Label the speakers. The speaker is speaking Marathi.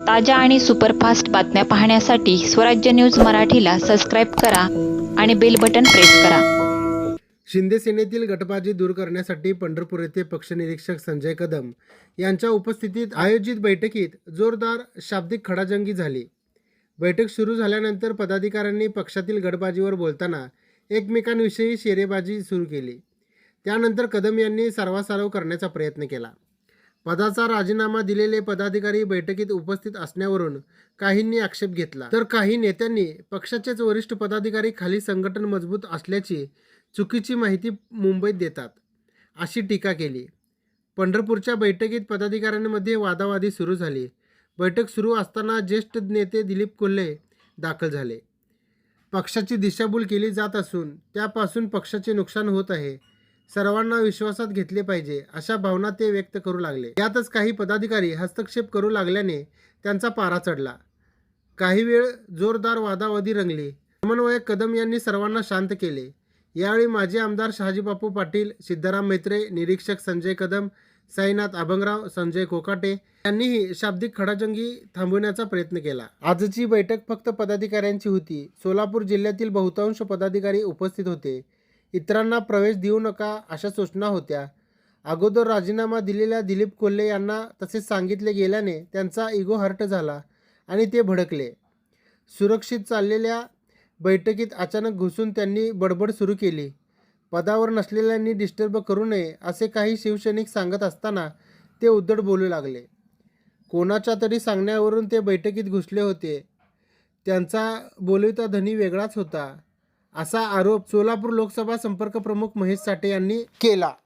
Speaker 1: ताज्या आणि सुपरफास्ट बातम्या पाहण्यासाठी स्वराज्य न्यूज मराठीला सबस्क्राईब करा आणि बेल बटन प्रेस करा.
Speaker 2: शिंदे सेनेतील गटबाजी दूर करण्यासाठी पंढरपूर येथे पक्षनिरीक्षक संजय कदम यांच्या उपस्थितीत आयोजित बैठकीत जोरदार शाब्दिक खडाजंगी झाली. बैठक सुरू झाल्यानंतर पदाधिकाऱ्यांनी पक्षातील गटबाजीवर बोलताना एकमेकांविषयी शेरेबाजी सुरू केली. त्यानंतर कदम यांनी सर्वासारव करण्याचा प्रयत्न केला. पदाचा राजीनामा दिलेले पदाधिकारी बैठकीत उपस्थित असण्यावरून काहींनी आक्षेप घेतला. तर काही नेत्यांनी पक्षाचेच वरिष्ठ पदाधिकारी खाली संघटन मजबूत असल्याची चुकीची माहिती मुंबईत देतात अशी टीका केली. पंढरपूरच्या बैठकीत पदाधिकाऱ्यांमध्ये वादावादी सुरू झाली. बैठक सुरू असताना ज्येष्ठ नेते दिलीप कोल्हे दाखल झाले. पक्षाची दिशाभूल केली जात असून त्यापासून पक्षाचे नुकसान होत आहे सर्वांना विश्वासात घेतले पाहिजे अशा भावना ते व्यक्त करू लागले. यातच काही पदाधिकारी हस्तक्षेप करू लागल्याने त्यांचा पारा चढला. काही वेळ जोरदार वादावादी रंगली. समन्वयक कदम यांनी सर्वांना शांत केले. यावेळी माजी आमदार शहाजीबापू पाटील सिद्धाराम मैत्रे निरीक्षक संजय कदम साईनाथ अभंगराव संजय कोकाटे यांनीही शाब्दिक खडाजंगी थांबवण्याचा प्रयत्न केला. आजची बैठक फक्त पदाधिकाऱ्यांची होती. सोलापूर जिल्ह्यातील बहुतांश पदाधिकारी उपस्थित होते. इतरांना प्रवेश देऊ नका अशा सूचना होत्या. अगोदर राजीनामा दिलेल्या दिलीप कोल्हे यांना तसे सांगितले गेल्याने त्यांचा इगो हर्ट झाला आणि ते भडकले. सुरक्षित चाललेल्या बैठकीत अचानक घुसून त्यांनी बडबड सुरू केली. पदावर नसलेल्यांनी डिस्टर्ब करू नये असे काही शिवसैनिक सांगत असताना ते उद्धट बोलू लागले. कोणाच्या तरी सांगण्यावरून ते बैठकीत घुसले होते. त्यांचा बोलविता धनी वेगळाच होता. असा आरोप सोलापूर लोकसभा संपर्क प्रमुख महेश साठे यांनी केला.